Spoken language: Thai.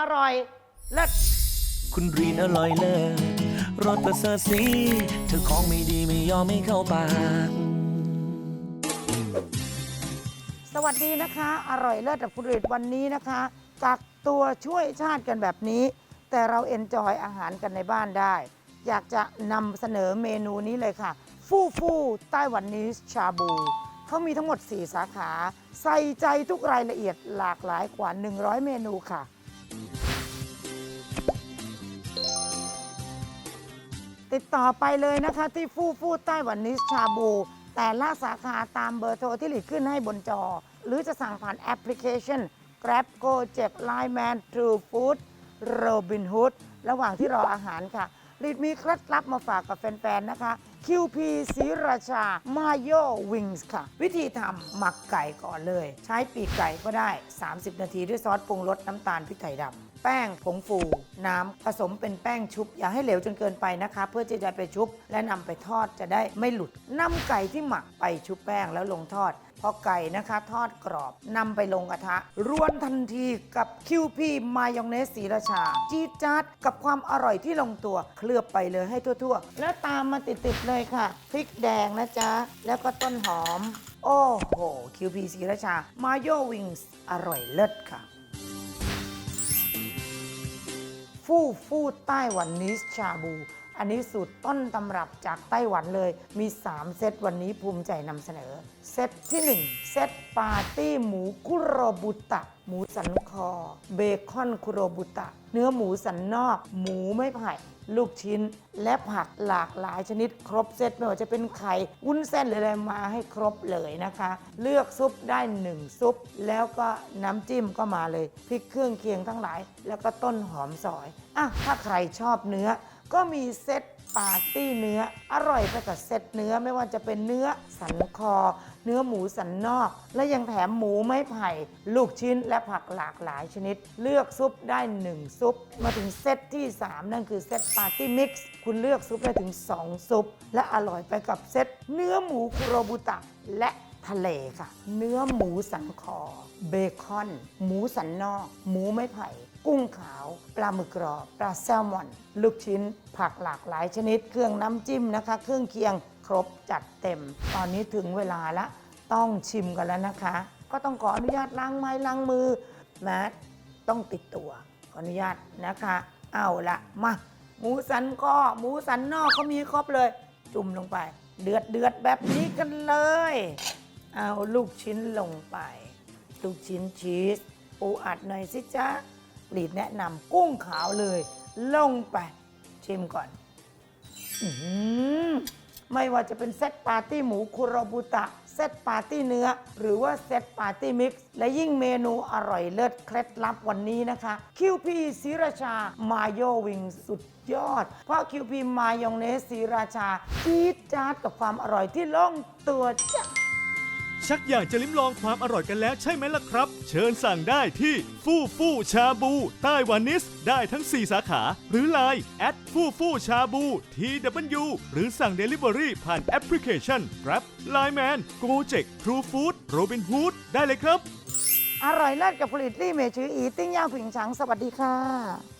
อร่อยเลิศคุณรีนอร่อยเลิศรสประเสริฐสีเธอของไม่ดีไม่ยอมไม่เข้าปาก สวัสดีนะคะ อร่อยเลิศกับคุณฤทธิ์วันนี้นะคะ กักตัวช่วยชาติกันแบบนี้ แต่เราเอนจอยอาหารกันในบ้านได้ อยากจะนำเสนอเมนูนี้เลยค่ะ ฟู่ฟู่ไต้หวันนี้ชาบู เขามีทั้งหมด 4 สาขา ใส่ใจทุกรายละเอียดหลากหลายกว่า 100 เมนูค่ะ ติดต่อไปเลยนะคะที่ฟู่ฟู่ไต้หวันนิสชาบู แต่ละสาขาตามเบอร์โทรที่หลีกขึ้นให้บนจอ หรือจะสั่งผ่านแอปพลิเคชัน Grab Gojek Line Man True Food Robin Hood ระหว่างที่รออาหารค่ะ รีดมีเคล็ดลับมาฝากกับแฟน ๆ นะคะ QP ศรีราชา มาโยวิงส์ค่ะ วิธีทำหมักไก่ก่อนเลย ใช้ปีกไก่ก็ได้ 30 นาทีด้วยซอสปรุงรสน้ำตาลพริกไทยดำแป้งผงฟูน้ำผสมเป็นแป้งชุบ อย่าให้เหลวจนเกินไปนะคะ เพื่อที่จะไปชุบ และนำไปทอดจะได้ไม่หลุดนำไก่ที่หมักไปชุบแป้งแล้วลงทอด พอไก่นะคะทอดกรอบนำไปลงกระทะร่วนทันทีกับ QP มายองเนสสีราชา จี๊ดจ๊าดกับความอร่อยที่ลงตัว เคลือบไปเลยให้ทั่ว ๆ แล้วตามมาติด ๆ เลยค่ะ พริกแดงนะจ๊ะ แล้วก็ต้นหอม โอ้โห QP สีราชา มาโยวิงส์อร่อยเลิศค่ะฟู่ฟู่ไต้หวันนิสชาบู อันนี้สูตรต้นตำรับจากไต้หวันเลย มี 3 เซตวันนี้ภูมิใจนำเสนอ เซตที่ 1 เซตปาร์ตี้หมูคุโรบุตะ หมูสันคอ เบคอนคุโรบุตะ เนื้อหมูสันนอก หมูไม่ไผ่ลูกชิ้นและผักหลากหลายชนิดครบเซตไม่ว่าจะเป็นไข่วุ้นเส้นหรืออะไรมาให้ครบเลยนะคะ เลือกซุปได้ 1 ซุป แล้วก็น้ำจิ้มก็มาเลยพริกเครื่องเคียงทั้งหลาย แล้วก็ต้นหอมซอยอะถ้าใครชอบเนื้อ ก็มีเซตปาร์ตี้เนื้ออร่อยไปกับเซตเนื้อไม่ว่าจะเป็นเนื้อสันคอ เนื้อหมูสันนอก และยังแถมหมูไม้ไผ่ ลูกชิ้นและผักหลากหลายชนิด เลือกซุปได้ 1 ซุป มาถึงเซตที่ 3 นั่นคือเซตปาร์ตี้มิกซ์คุณเลือกซุปได้ถึง 2 ซุป และอร่อยไปกับเซตเนื้อหมูคุโรบุตะและ ทะเลค่ะ เนื้อหมูสันคอ เบคอน หมูสันนอก หมูไม้ไผ่ กุ้งขาว ปลาหมึกกรอบ ปลาแซลมอน ลูกชิ้น ผักหลากหลายชนิด เครื่องน้ำจิ้มนะคะ เครื่องเคียงครบจัดเต็ม ตอนนี้ถึงเวลาละต้องชิมกันแล้วนะคะ ก็ต้องขออนุญาตล้างไม้ล้างมือแมสต้องติดตัวขออนุญาตนะคะ เอาละมาหมูสันก็หมูสันนอกเขามีครบเลย จุ่มลงไป เดือดเดือดแบบนี้กันเลย เอาลูกชิ้นลงไป ลูกชิ้นชีสปูอัดหน่อยสิจ๊ะหลีดแนะนำกุ้งขาวเลย ลงไป ชิมก่อนอื้อหือไม่ว่าจะเป็นเซตปาร์ตี้หมูคุโรบุตะ เซตปาร์ตี้เนื้อ หรือว่าเซตปาร์ตี้มิกซ์ และยิ่งเมนูอร่อยเลิศเคล็ดลับวันนี้นะคะ QP ศรีราชา มาโยวิงสุดยอด เพราะ QP มายองเนสศรีราชาจี๊ดจ๊าดกับความอร่อยที่ล่องตัวจ้ะ ชักอยากจะลิ้มลองความอร่อยกันแล้วใช่ไหมล่ะครับ เชิญสั่งได้ที่ฟู่ฟู่ชาบูไต้หวันนิส ได้ทั้ง 4 สาขา หรือ Line แอดฟู่ฟู่ชาบู TW หรือสั่ง Delivery ผ่านแอปพลิเคชัน Grab Line Man Gojek True Food Robin Hood ได้เลยครับ อร่อยเลิศกับผลิตลี่เมชืออีติ้งย่างผิงฉังสวัสดีค่ะ